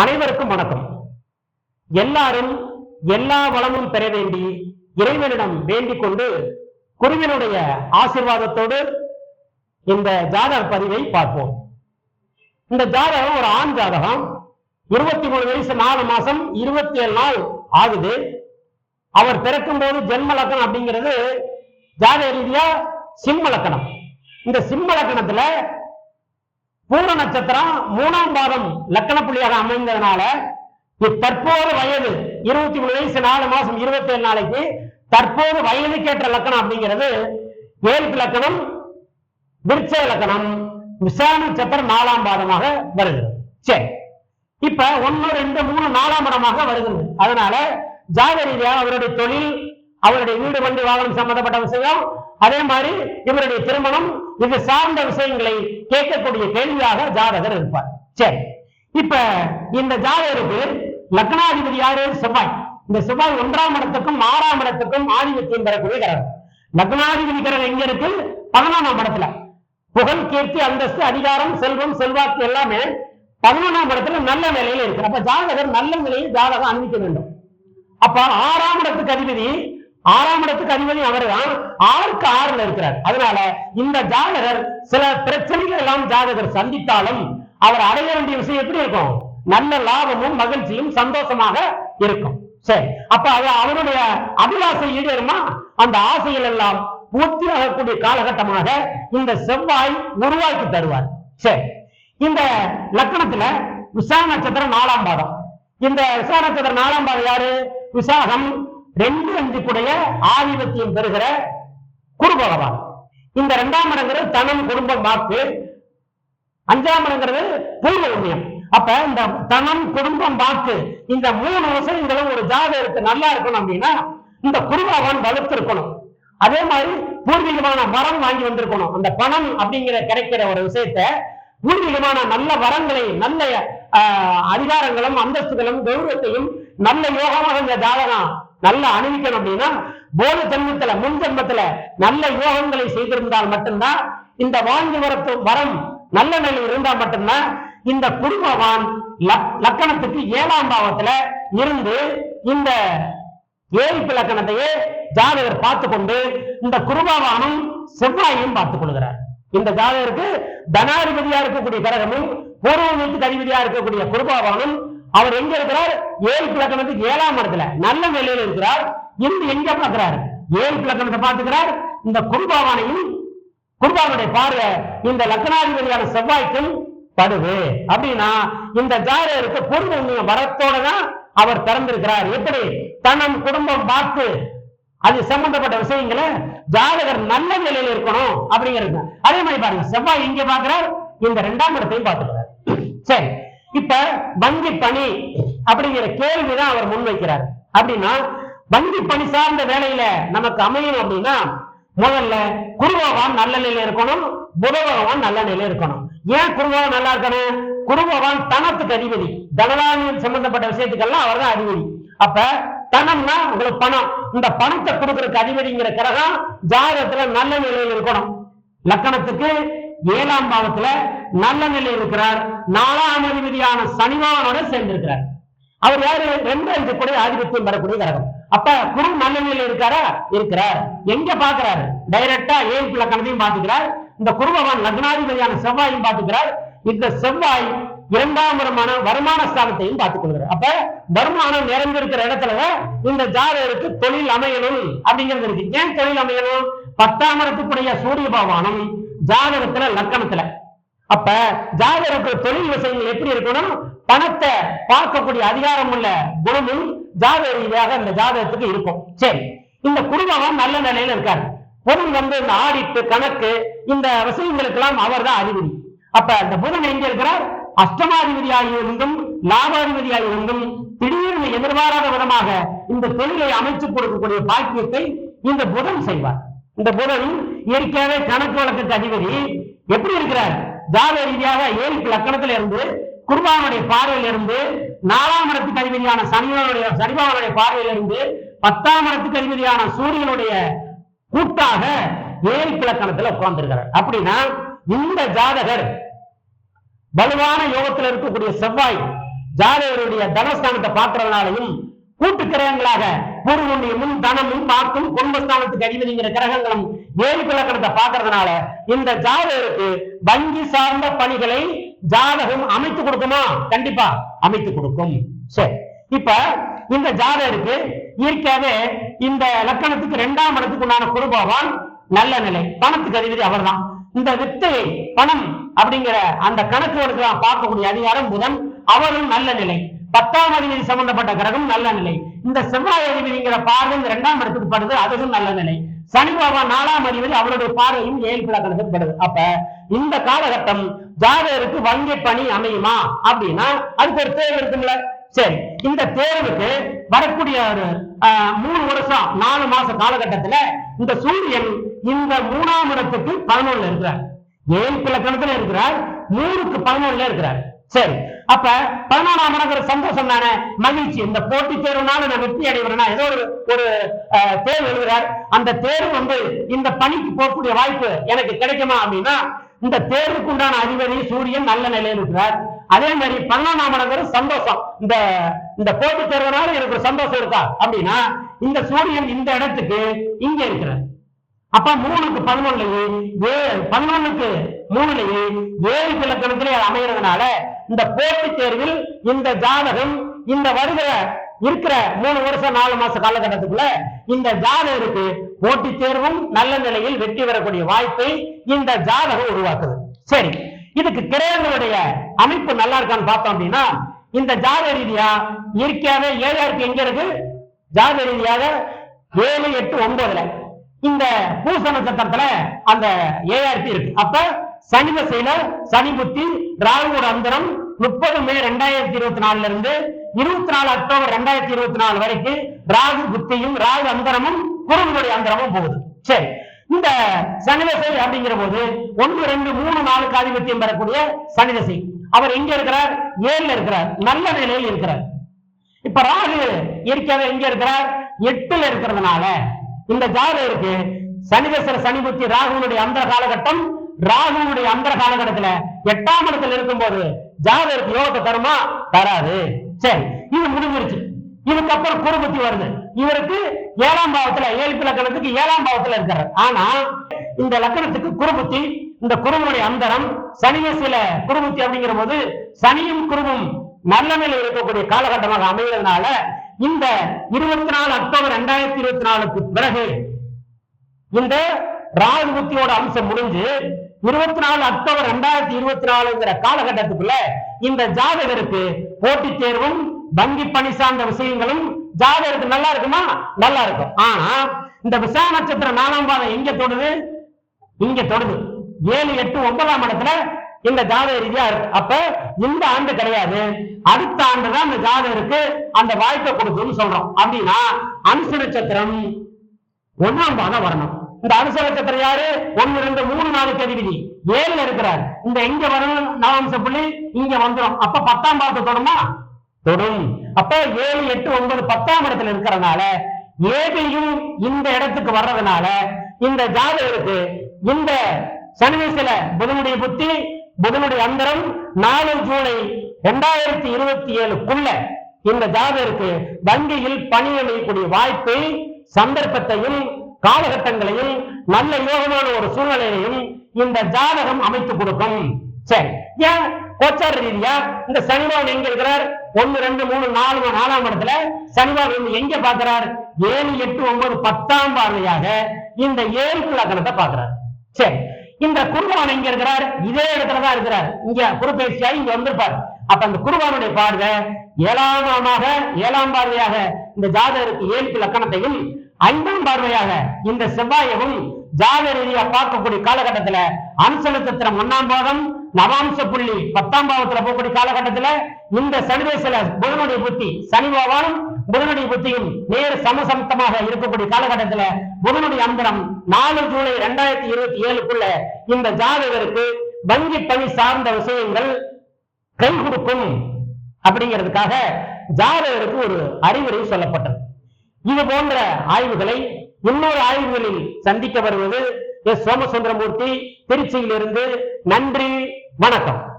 அனைவருக்கும் வணக்கம். எல்லாரும் எல்லா வளமும் பெற வேண்டி இறைவனிடம் வேண்டிக் கொண்டு குருவினுடைய ஆசீர்வாதத்தோடு இந்த ஜாதக பதிவை பார்ப்போம். இந்த ஜாதகம் ஒரு ஆண் ஜாதகம். இருபத்தி மூணு வயசு நாலு மாசம் இருபத்தி ஏழு நாள் ஆகுது. அவர் பிறக்கும் போது ஜென்ம லக்கணம் அப்படிங்கிறது ஜாதக ரீதியா சிம்ம லக்கணம். இந்த சிம்ம லக்கணத்துல பூர நட்சத்திரம் மூணாம் பாதம் லக்கண புள்ளியாக அமைந்ததுனால தற்போது வயது இருபத்தி மூணு வயசு நாலு மாசம் இருபத்தி ஏழு நாளைக்கு தற்போது வயதுக்கேற்ற லக்கணம் அப்படிங்கிறது ஏழுக்கு லக்கணம் விருச்ச லக்கணம் விசாரண நட்சத்திரம் நாலாம் பாதமாக வருகிறது சரி. இப்ப ஒன்னு ரெண்டு மூணு நாலாம் இடமாக வருகிறது அதனால ஜாத ரீதியாக அவருடைய தொழில் அவருடைய வீடு வண்டி வாகனம் சம்பந்தப்பட்ட விஷயம் அதே மாதிரி இவருடைய திருமணம் இது சார்ந்த விஷயங்களை கேட்கக்கூடிய கேள்வியாக ஜாதகர் இருப்பார். சரி. இப்ப இந்த ஜாதகருக்கு லக்னாதிபதி யாரு? செவ்வாய். இந்த செவ்வாய் ஒன்றாம் இடத்துக்கும் ஆறாம் இடத்துக்கும் ஆதிபத்தியம் பெறக்கூடிய கிரகம். லக்னாதிபதி கிரகம் எங்க இருக்கு? பதினொன்றாம் இடத்துல. புகழ் கீர்த்தி அந்தஸ்து அதிகாரம் செல்வம் செல்வாக்கு எல்லாமே பதினொன்றாம் இடத்துல நல்ல நிலையில இருக்கு. அப்ப ஜாதகர் நல்ல நிலையில் ஜாதகம் அனுமதிக்க வேண்டும். அப்ப ஆறாம் இடத்துக்கு அதிபதி ஆறாம் இடத்துக்கு அதிபதி அவர்தான் ஆறுக்கு ஆறுல இருக்கிறார். அதனால இந்த ஜாதகர் சில பிரச்சனைகள் எல்லாம் ஜாதகர் சந்தித்தாலும் அவர் அடைய வேண்டிய விஷயம் எப்படி இருக்கும்? நல்ல லாபமும் மகிழ்ச்சியும் சந்தோஷமாக இருக்கும். சரி. அப்ப அது அவருடைய அபிலாசை ஈடேறுமா? அந்த ஆசைகள் எல்லாம் பூர்த்தி ஆகக்கூடிய காலகட்டமாக இந்த செவ்வாய் உருவாக்கி தருவார். சரி. இந்த லக்கணத்துல விசா நட்சத்திரம் நாலாம் பாதம். இந்த விசா நட்சத்திரம் நாலாம் பாதம் யாரு? விசாகம் ரெண்டு அஞ்சு கூடைய ஆதிபத்தியம் பெறுகிற குரு பகவான். இந்த இரண்டாம் இடங்கிறது தனம் குடும்பம் வாக்கு. அஞ்சாம் இடங்கிறது பூர்வ உண்மையம் அப்ப இந்த தனம் குடும்பம் வாக்கு இந்த மூணு விஷயங்களும் ஒரு ஜாதகத்துக்கு நல்லா இருக்கணும் அப்படின்னா இந்த குருபகவான் வளர்த்திருக்கணும் அதே மாதிரி பூர்வீகமான வரம் வாங்கி வந்திருக்கணும். அந்த பணம் அப்படிங்கிற கிடைக்கிற ஒரு விஷயத்த பூர்வீகமான நல்ல வரங்களை நல்ல ஆஹ், அதிகாரங்களும் அந்தஸ்துகளும் கௌரவத்தையும் நல்ல யோகமாக இந்த ஜாதகம் நல்லா அணிவிக்கணும் அப்படின்னா போல ஜென்மத்துல முன் ஜென்மத்துல நல்ல யோகங்களை செய்திருந்தால் மட்டும்தான் இந்த வாழ்ந்து வரத்து வரம் நல்ல நிலை இருந்தா மட்டும்தான் இந்த குடும்பவான் லக்கணத்துக்கு ஏழாம் பாவத்துல இருந்து இந்த ஏழிப்பு லக்கணத்தையே ஜாதகர் பார்த்து கொண்டு இந்த குருபாவானும் செவ்வாயையும் பார்த்துக் கொள்கிறார். இந்த ஜாதகருக்கு தனாதிபதியா இருக்கக்கூடிய கிரகமும் பூர்வ வீட்டுக்கு அதிபதியா இருக்கக்கூடிய குருபாவானும் அவர் எங்க இருக்கிறார்? ஏழு லக்கணத்துக்கு ஏழாம் இடத்துல. நல்ல நிலையில இருக்கிறார். இன்று எங்க பார்க்கிறார்? ஏழு லக்கணத்தை பார்த்துக்கிறார். இந்த குருபாவானையும் குருபாவனுடைய பார்வை இந்த லக்னாதிபதியான செவ்வாய்க்கும் படுது. அப்படின்னா இந்த ஜாதகருக்கு பொருள் புண்ணிய வரத்தோட தான் அவர் திறந்திருக்கிறார் எப்படி? தனம் குடும்பம் பார்த்து அது சம்பந்தப்பட்ட விஷயங்களை ஜாதகர் நல்ல நிலையில இருக்கணும் அப்படிங்கிறது. அதே மாதிரி பாருங்க செவ்வாய் இங்க பாக்குறார் இந்த ரெண்டாம் இடத்தையும் பார்த்துக்கிறார். சரி. இப்ப வங்கி பணி அப்படிங்கிற கேள்விதான் அவர் முன்வைக்கிறார் அப்படின்னா வங்கி பணி சார்ந்த வேலையில நமக்கு அமையும் அப்படின்னா முதல்ல குருபகவான் நல்ல நிலையில இருக்கணும் புத பகவான் நல்ல நிலையில இருக்கணும். ஏன் குருபகவான் நல்லா இருக்கணும்? குருபகவான் தனத்துக்கு அதிபதி. தனதானியம் சம்பந்தப்பட்ட விஷயத்துக்கெல்லாம் அவர் தான் அதிபதி. அப்ப தனம்னா உங்களுக்கு பணம். இந்த பணத்தை கொடுக்கறதுக்கு அதிபதிங்கிற கிரகம் ஜாதகத்துல நல்ல நிலையில் இருக்கணும். லக்கணத்துக்கு ஏழாம் பாவத்துல நல்ல நிலையில் இருக்கிறார். நாலாம் அதிபதியான சனிவானோட சேர்ந்திருக்கிறார். அவர் யாரு? ரெண்டு அஞ்சு கூட ஆதிபத்தியம் பெறக்கூடிய கிரகம். அப்ப குரு நல்ல நிலையில் இருக்காரா? இருக்கிறார். எங்க பாக்குறாரு டைரக்டா ஏழு லக்கணத்தையும் பாத்துக்கிறார் இந்த குருபவான் லக்னாதிபதியான செவ்வாயும் பாத்துக்கிறார் இந்த செவ்வாய் இரண்டாம் வருமான வருமான ஸ்தானத்தையும் பார்த்துக் கொள்கிறார். அப்ப வருமானம் நிறைந்திருக்கிற இடத்துல இந்த ஜாதகருக்கு தொழில் அமையணும் அப்படிங்கிறது இருக்கு. ஏன் தொழில் அமையணும்? பத்தாம் இடத்துக்குடைய சூரிய பகவானும் ஜாதகத்துல லக்கணத்துல. அப்ப ஜாதகருக்கு தொழில் விஷயங்கள் எப்படி இருக்கணும்? பணத்தை பார்க்கக்கூடிய அதிகாரம் உள்ள குணமும் ஜாதக ரீதியாக இந்த ஜாதகத்துக்கு இருக்கும். சரி இந்த குடும்பம் நல்ல நிலையில இருக்காரு. பொருள் வந்து இந்த ஆடிட்டு கணக்கு இந்த விஷயங்களுக்கெல்லாம் அவர் தான் அதிபதி. அப்ப இந்த புதன் எங்க இருக்கிறார்? அஷ்டமாதிபதியாக இருந்தும் லாபாதிபதியாக இருந்தும் திடீர்னு எதிர்பாராத விதமாக இந்த தொழிலை அமைச்சு கொடுக்கக்கூடிய பாக்கியத்தை இந்த புதன் செய்வார். இந்த புதன் இயற்கையாவே கணக்கு வழக்குக்கு அதிபதி. எப்படி இருக்கிறார்? ஜாத ரீதியாக ஏழு லக்கணத்துல இருந்து குருபானுடைய பார்வையில இருந்து நாலாம் இடத்துக்கு அதிபதியான சனிவனுடைய சனிபாவனுடைய பார்வையில இருந்து பத்தாம் இடத்துக்கு அதிபதியான சூரியனுடைய கூட்டாக ஏழு கிழக்கணத்துல உட்கார்ந்திருக்கிறார். அப்படின்னா இந்த ஜாதகர் வலுவான யோகத்தில் இருக்கக்கூடிய செவ்வாய் ஜாதகருடைய தனஸ்தானத்தை பார்க்கறதுனாலையும் கூட்டு கிரகங்களாக பூர்வமும் தனமும் பார்க்கும் குடும்பஸ்தானத்துக்கு அதிபதிங்கிற கிரகங்களும் ஏழு இலக்கணத்தை பார்க்கறதுனால இந்த ஜாதகருக்கு வங்கி சார்ந்த பணிகளை ஜாதகம் அமைத்து கொடுக்குமா? கண்டிப்பா அமைத்து கொடுக்கும். சரி. இப்ப இந்த ஜாதகருக்கு இயற்கையாவே இந்த லக்கணத்துக்கு இரண்டாம் இடத்துக்கு உண்டான குருபவான் நல்ல நிலை. பணத்துக்கு அதிபதி அவர்தான். இந்த வித்தை பணம் அப்படிங்கிற அந்த கணக்கு வழக்கு பார்க்கக்கூடிய அதிகாரம் புதன் அவரும் நல்ல நிலை. பத்தாம் அதிபதி சம்பந்தப்பட்ட கிரகம் நல்ல நிலை. இந்த செவ்வாய் அதிபதிங்கிற பார்வை இந்த இரண்டாம் இடத்துக்கு படுது அதுவும் நல்ல நிலை. சனி பகவான் நாலாம் அதிபதி அவருடைய பார்வையும் ஏழு கிழக்கணத்துக்கு அப்ப இந்த காலகட்டம் ஜாதகருக்கு வங்கி பணி அமையுமா? அப்படின்னா அதுக்கு ஒரு தேர்வு இருக்குங்கள சரி இந்த தேர்வுக்கு வரக்கூடிய ஒரு ஆஹ், மூணு வருஷம் நாலு மாச காலகட்டத்துல இந்த சூரியன் இந்த மூணாம் இடத்துக்கு பதினொன்னுல இருக்கிறார். ஏழு கிழக்கணத்துல இருக்கிறார் மூணுக்கு பதினொன்னுல இருக்கிறார். சரி அப்ப பதினொன்றாம் இடங்கிற சந்தோஷம் தானே? மகிழ்ச்சி. இந்த போட்டி தேர்வுனால நான் வெற்றி அடைவறேன்னா ஏதோ ஒரு ஒரு தேர்வு எழுதுறார். அந்த தேர்வு வந்து இந்த பணிக்கு போகக்கூடிய வாய்ப்பு எனக்கு கிடைக்குமா அப்படின்னா இந்த தேர்வுக்கு உண்டான அதிபதி சூரியன் நல்ல நிலையில் இருக்கிறார். அதே மாதிரி பன்னெண்டாம் இடங்கிற சந்தோஷம். இந்த இந்த போட்டி தேர்வுனால எனக்கு ஒரு சந்தோஷம் இருக்கா? அப்படின்னா இந்த சூரியன் இந்த இடத்துக்கு இங்க இருக்கிறார். அப்ப மூணுக்கு பதினொன்னுலயே ஏழு பதினொன்னுக்கு மூணுலயே ஏழு இலக்கணத்திலே அமைகிறதுனால இந்த போட்டித் தேர்வில் இந்த ஜாதகம் இந்த வருகிற இருக்கிற மூணு வருஷம் நாலு மாச காலகட்டத்துக்குள்ள இந்த ஜாதகருக்கு போட்டித் தேர்வும் நல்ல நிலையில் வெற்றி பெறக்கூடிய வாய்ப்பை இந்த ஜாதகம் உருவாக்குது. சரி இதுக்கு கிரகங்களுடைய அமைப்பு நல்லா இருக்கான்னு பார்த்தோம் அப்படின்னா இந்த ஜாத ரீதியா இயற்கையாவே ஏழாயிரத்தி எங்க இருக்கு? ஜாதக ரீதியாக ஏழு எட்டு ஒன்பதுல. இந்த பூச நட்சத்திரத்துல அந்த ஏஆர்பி இருக்கு. அப்ப சனி தசையில சனி புத்தி ராகுவோட அந்தரம் முப்பது மே ரெண்டாயிரத்தி இருபத்தி நாலுல இருந்து இருபத்தி நாலு அக்டோபர் ரெண்டாயிரத்தி இருபத்தி நாலு வரைக்கும் ராகு புத்தியும் ராகு அந்தரமும் குருவினுடைய அந்தரமும் போகுது. சரி இந்த சனி தசை அப்படிங்கிற போது ஒன்று ரெண்டு மூணு நாளுக்கு ஆதிபத்தியம் பெறக்கூடிய சனி தசை. அவர் எங்க இருக்கிறார்? ஏழுல இருக்கிறார். நல்ல நிலையில் இருக்கிறார். இப்ப ராகு இயற்கையாக எங்க இருக்கிறார்? எட்டுல இருக்கிறதுனால இந்த ஜாதகருக்கு சனிதசர சனி புத்தி ராகுனுடைய அந்த காலகட்டம் ராகுனுடைய அந்த காலகட்டத்துல எட்டாம் இடத்துல இருக்கும்போது ஜாதகருக்கு யோகத்தை தருமா? தராது. சரி இது முடிஞ்சிருச்சு. இதுக்கப்புறம் குருபுத்தி வருது. இவருக்கு ஏழாம் பாவத்துல ஏழு லக்கணத்துக்கு ஏழாம் பாவத்துல இருக்கிறார் ஆனா இந்த லக்கணத்துக்கு குருபுத்தி இந்த குருவனுடைய அந்தரம் சனிய சில குருபுத்தி அப்படிங்கிற போது சனியும் குருவும் நல்ல நிலையில் இருக்கக்கூடிய காலகட்டமாக அமைகிறதுனால இந்த இருபத்தி நாலு அக்டோபர் ரெண்டாயிரத்தி இருபத்தி நாலுக்கு பிறகு இந்த ராகு புத்தியோட அம்சம் முடிஞ்சு இருபத்தி நாலு அக்டோபர் ரெண்டாயிரத்தி இருபத்தி நாலுங்கிற காலகட்டத்துக்குள்ள இந்த ஜாதகருக்கு போட்டித் தேர்வும் வங்கி பணி சார்ந்த விஷயங்களும் ஜாதகருக்கு நல்லா இருக்குமா? நல்லா இருக்கும். ஆனா இந்த விசா நட்சத்திரம் நாலாம் பாதம் எங்க தொடுது? இங்க தொடுது. ஏழு எட்டு ஒன்பதாம் இடத்துல இந்த ஜாதக ரீதியா இருக்கு. அப்ப இந்த ஆண்டு கிடையாது. அடுத்த ஆண்டு தான் இந்த ஜாதகருக்கு அந்த வாய்ப்பை கொடுக்கும்னு சொல்றோம். அப்படின்னா அனுசு நட்சத்திரம் ஒண்ணாம் பாதம் வரணும். இந்த அனுசு நட்சத்திரம் யாரு? ஒன்னு ரெண்டு மூணு நாளுக்கு அதிபதி ஏழுல இருக்கிறார். இந்த எங்க வரணும் நவம்ச புள்ளி இங்க வந்துடும் அப்ப பத்தாம் பாதத்தை தொடுமா தொடும். அப்ப ஏழு எட்டு ஒன்பது பத்தாம் இடத்துல இருக்கிறதுனால ஏழையும் இந்த இடத்துக்கு வர்றதுனால இந்த ஜாதகருக்கு இந்த சனிவயசுல புதனுடைய புத்தி புதனுடைய அந்தரம் நாலு ஜூலை இரண்டாயிரத்தி இருபத்தி ஏழுக்குள்ள இந்த ஜாதகருக்கு வங்கியில் பணியமையக்கூடிய வாய்ப்பை சந்தர்ப்பத்தையும் காலகட்டங்களையும் நல்ல யோகமான ஒரு சூழ்நிலையையும் இந்த ஜாதகம் அமைத்து கொடுக்கும். சரி. ஏன்? கோச்சார ரீதியா இந்த சனிபவன் எங்க இருக்கிறார்? ஒன்னு ரெண்டு மூணு நாலு நாலாம் இடத்துல சனிபவன் எங்க பாக்குறார் ஏழு எட்டு ஒன்பது பத்தாம் பார்வையாக இந்த ஏழு லக்கணத்தை பாக்குறார் சரி. இந்த குருவான் எங்க இருக்கிறார்? இதே இடத்துலதான் இருக்கிறார். இங்க குருபேசியாய் இங்க வந்திருப்பார். அப்ப அந்த குருவானுடைய பார்வை ஏழாமமாக ஏழாம் பார்வையாக இந்த ஜாதகருக்கு ஏழு லக்கணத்தையும் ஐந்தாம் பார்வையாக இந்த செவ்வாயவும் ஜாதக ரீதியா பார்க்கக்கூடிய காலகட்டத்துல அம்ச நட்சத்திரம் ஒன்னாம் பாகம் நவாம்ச புள்ளி பத்தாம் பாவத்துல போகக்கூடிய காலகட்டத்துல இந்த சனிதேசல புதனுடைய புத்தி சனி பகவானும் புதனுடைய புத்தியும் நேர் சமசமத்தமாக இருக்கக்கூடிய காலகட்டத்துல புதனுடைய அந்தரம் நாலு ஜூலை ரெண்டாயிரத்தி இருபத்தி ஏழுக்குள்ள இந்த ஜாதகருக்கு வங்கி பணி சார்ந்த விஷயங்கள் கை கொடுக்கும். அப்படிங்கிறதுக்காக ஜாதகருக்கு ஒரு அறிவுரை சொல்லப்பட்டது. இது போன்ற ஆய்வுகளை இன்னொரு ஆய்வுகளில் சந்திக்க வருவது எஸ் சோமசுந்தரமூர்த்தி திருச்சியிலிருந்து நன்றி வணக்கம்.